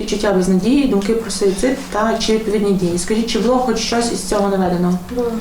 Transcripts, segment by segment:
Відчуття безнадії, думки про суїцид та чи відповідні дії. Скажіть, чи було хоч щось із цього наведено? Було.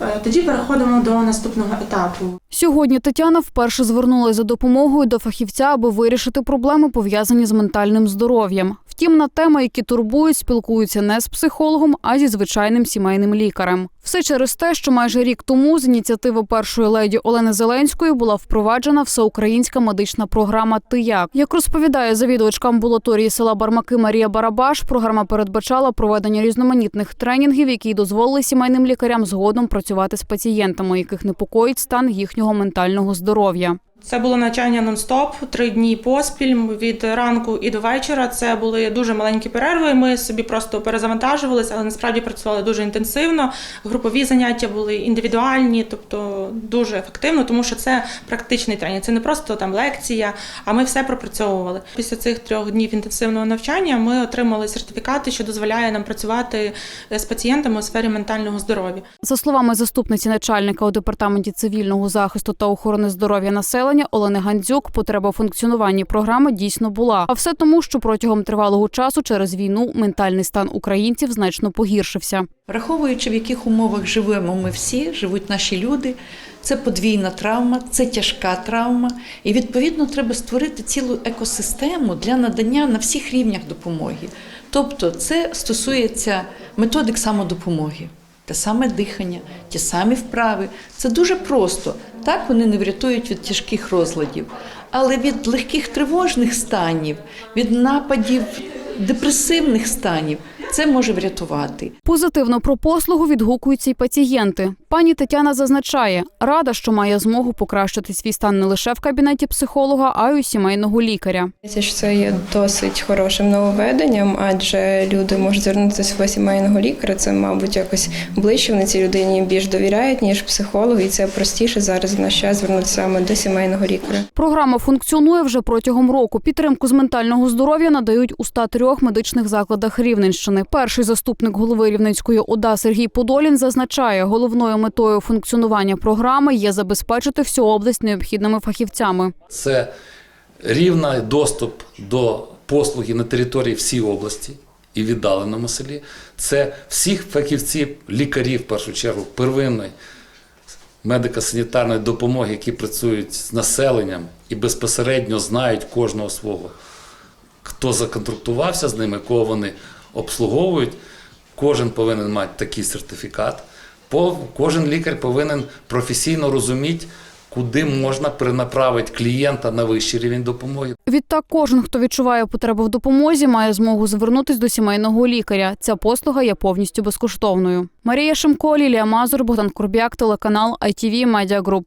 Е, Тоді переходимо до наступного етапу. Сьогодні Тетяна вперше звернулася за допомогою до фахівця, аби вирішити проблеми, пов'язані з ментальним здоров'ям. Втім, на теми, які турбують, спілкуються не з психологом, а зі звичайним сімейним лікарем. Все через те, що майже рік тому з ініціативи першої леді Олени Зеленської була впроваджена всеукраїнська медична програма «Ти як?». Як розповідає завідувачка амбулаторії села Бармаки Марія Барабаш, програма передбачала проведення різноманітних тренінгів, які дозволили сімейним лікарям згодом працювати з пацієнтами, яких непокоїть стан їхнього ментального здоров'я. Це було навчання нон-стоп, три дні поспіль від ранку і до вечора. Це були дуже маленькі перерви. Ми собі просто перезавантажувалися, але насправді працювали дуже інтенсивно. Групові заняття були індивідуальні, тобто дуже ефективно, тому що це практичний тренінг. Це не просто там лекція, а ми все пропрацьовували. Після цих трьох днів інтенсивного навчання ми отримали сертифікати, що дозволяє нам працювати з пацієнтами у сфері ментального здоров'я. За словами заступниці начальника у департаменті цивільного захисту та охорони здоров'я населення Олени Гандзюк, потреба у функціонуванні програми дійсно була. А все тому, що протягом тривалого часу через війну ментальний стан українців значно погіршився. Враховуючи, в яких умовах живемо ми всі, живуть наші люди, це подвійна травма, це тяжка травма, і відповідно треба створити цілу екосистему для надання на всіх рівнях допомоги. Тобто, це стосується методик самодопомоги, те саме дихання, ті самі вправи. Це дуже просто. Так вони не врятують від тяжких розладів, але від легких тривожних станів, від нападів депресивних станів це може врятувати. Позитивно про послугу відгукуються й пацієнти. Пані Тетяна зазначає, рада, що має змогу покращити свій стан не лише в кабінеті психолога, а й у сімейного лікаря. Здається, що Це є досить хорошим нововведенням, адже люди можуть звернутися до сімейного лікаря. Це, мабуть, якось ближче. Вони цій людині більш довіряють, ніж психологу, і це простіше зараз в наш час звернутися саме до сімейного лікаря. Програма функціонує вже протягом року. Підтримку з ментального здоров'я надають у 103 медичних закладах Рівненщини. Перший заступник голови Рівненської ОДА Сергій Подолін зазначає, головною метою функціонування програми є забезпечити всю область необхідними фахівцями. Це рівний доступ до послуги на території всій області і віддаленому селі. Це всіх фахівців, лікарів, в першу чергу, первинної медико-санітарної допомоги, які працюють з населенням і безпосередньо знають кожного свого, хто законтрактувався з ними, кого вони обслуговують. Кожен повинен мати такий сертифікат. Кожен лікар повинен професійно розуміти, куди можна перенаправити клієнта на вищий рівень допомоги. Відтак, кожен, хто відчуває потребу в допомозі, має змогу звернутись до сімейного лікаря. Ця послуга є повністю безкоштовною. Марія Шимко, Лілія Мазур, Богдан Курбяк, телеканал ITV Media Group.